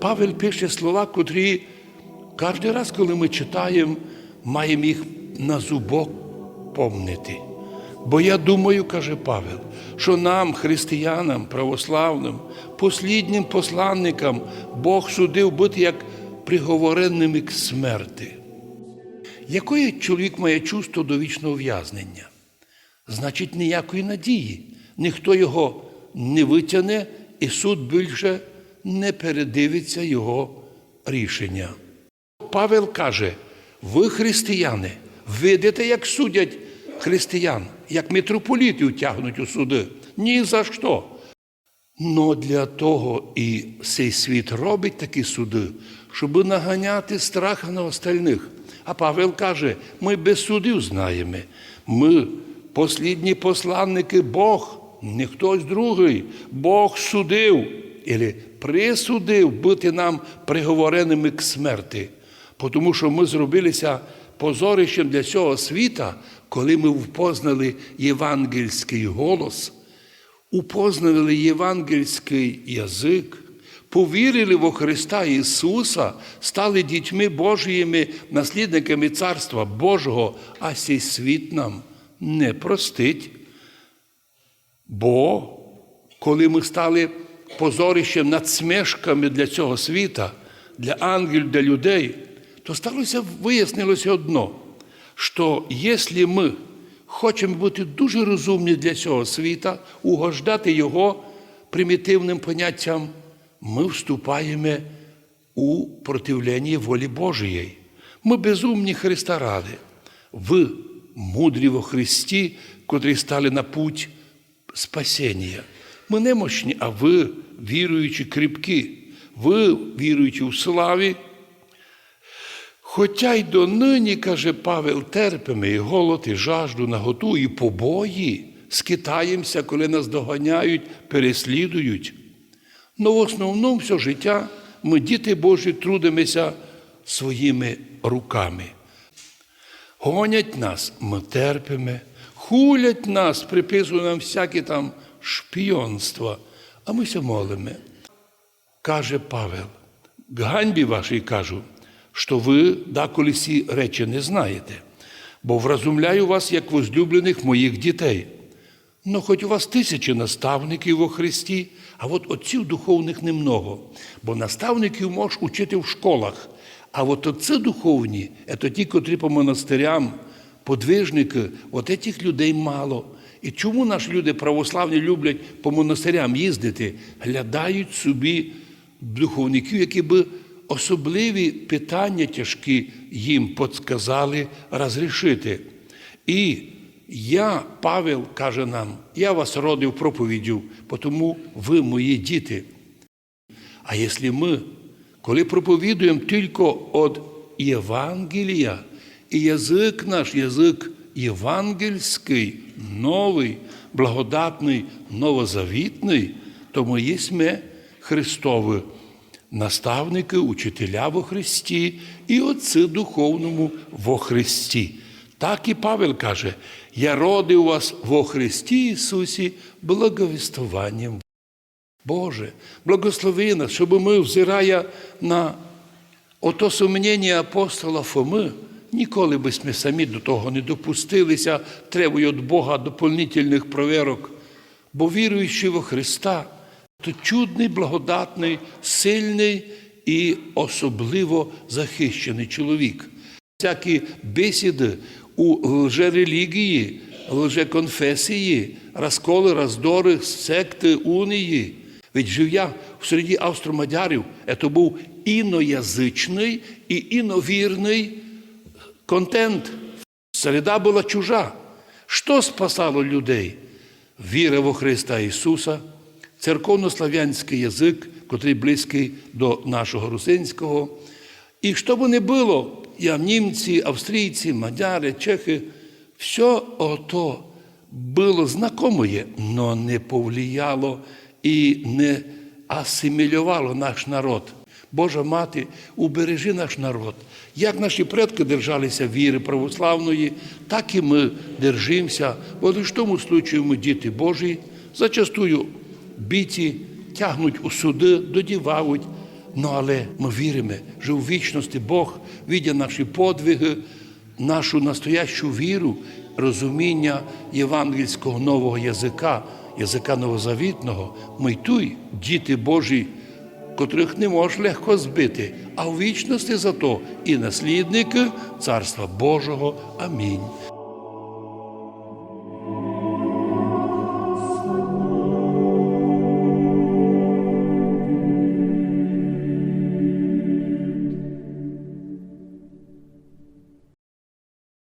Павел пише слова, котрі кожен раз, коли ми читаємо, маємо їх на зубок помнити. Бо я думаю, каже Павел, що нам, християнам, православним, посліднім посланникам, Бог судив бути як приговореними к смерти. Якої чоловік має чувство до вічного ув'язнення? Значить, ніякої надії. Ніхто його не витягне, і суд більше не передивиться його рішення. Павел каже: ви, християни, видите, як судять християн, як митрополітів тягнуть у суди. Ні за що. Но для того і цей світ робить такі суди, щоб наганяти страх на остальних. А Павел каже: ми без судів знаємо. Ми послідні посланники Бог, не хтось другий. Бог судив, або присудив бути нам приговореними к смерти. Тому що ми зробилися позорищем для цього світа, коли ми впознали євангельський голос упознали євангельський язик, повірили во Христа Ісуса, стали дітьми Божіїми, наслідниками Царства Божого, а цей світ нам не простить. Бо коли ми стали позорищем над смешками для цього світа, для ангелів, для людей, то сталося вияснилося одно, що якщо ми хочемо бути дуже розумні для цього світа, угождати його примітивним поняттям, ми вступаємо у противлення волі Божої. Ми безумні Христа ради. Ви мудрі во Христі, котрі стали на путь спасіння. Ми немощні, а ви віруючі кріпкі, ви віруючі у славі. Хоча й донині, каже Павел, терпимо і голод, і жажду, наготу, і побої, скитаємося, коли нас доганяють, переслідують. Но в основному все життя ми, діти Божі, трудимося своїми руками. Гонять нас, ми терпимо, хулять нас, приписують нам всякі там шпіонства, а ми ся молимо. Каже Павел, ганьбі вашій кажу, що ви деколи ці речі не знаєте, бо вразумляю вас як возлюблених моїх дітей. Ну, хоч у вас тисячі наставників во Христі, а от отців духовних немного, бо наставників можеш учити в школах. А от отці духовні, це ті, котрі по монастирям, подвижники, от цих людей мало. І чому наші люди православні люблять по монастирям їздити? Глядають собі духовників, які би особливі питання тяжкі їм подсказали розрішити. І я, Павел, каже нам, я вас родив проповіддю, тому ви мої діти. А якщо ми, коли проповідуємо тільки від Євангелія, і язик наш, язик євангельський, новий, благодатний, новозавітний, то ми єсме Христові наставники, учителя во Христі і отці духовному во Христі. Так і Павел каже: я родив вас во Христі Ісусі благовістуванням. Боже, благослови нас, щоб ми, взирая на ото сумніння апостола Фоми, ніколи би ми самі до того не допустилися, требує від Бога доповнительних проверок, бо віруючи во Христа, то чудний, благодатний, сильний і особливо захищений чоловік. Всякі бесіди у лжерелігії, лжеконфесії, розколи, роздори, секти, унії. Ведь жив я в середі австромадярів, це був іноязичний і іновірний контент. Середа була чужа. Що спасало людей? Віра во Христа Ісуса, церковнослав'янський язик, котрий близький до нашого русинського. І що би не було, я німці, австрійці, мадяри, чехи, все ото було знакомое, но не повлияло і не асимілювало наш народ. Божа мати, убережи наш народ. Як наші предки держалися віри православної, так і ми держимося, бо лише в тому случаю ми діти Божі, зачастую біті, тягнуть у суди, додівають, Ну, але ми віримо, що в вічності Бог, видя наші подвиги, нашу настоящу віру, розуміння євангельського нового язика, язика новозавітного, ми й туй, діти Божі, котрих не можеш легко збити, а в вічності зато і наслідники Царства Божого. Амінь.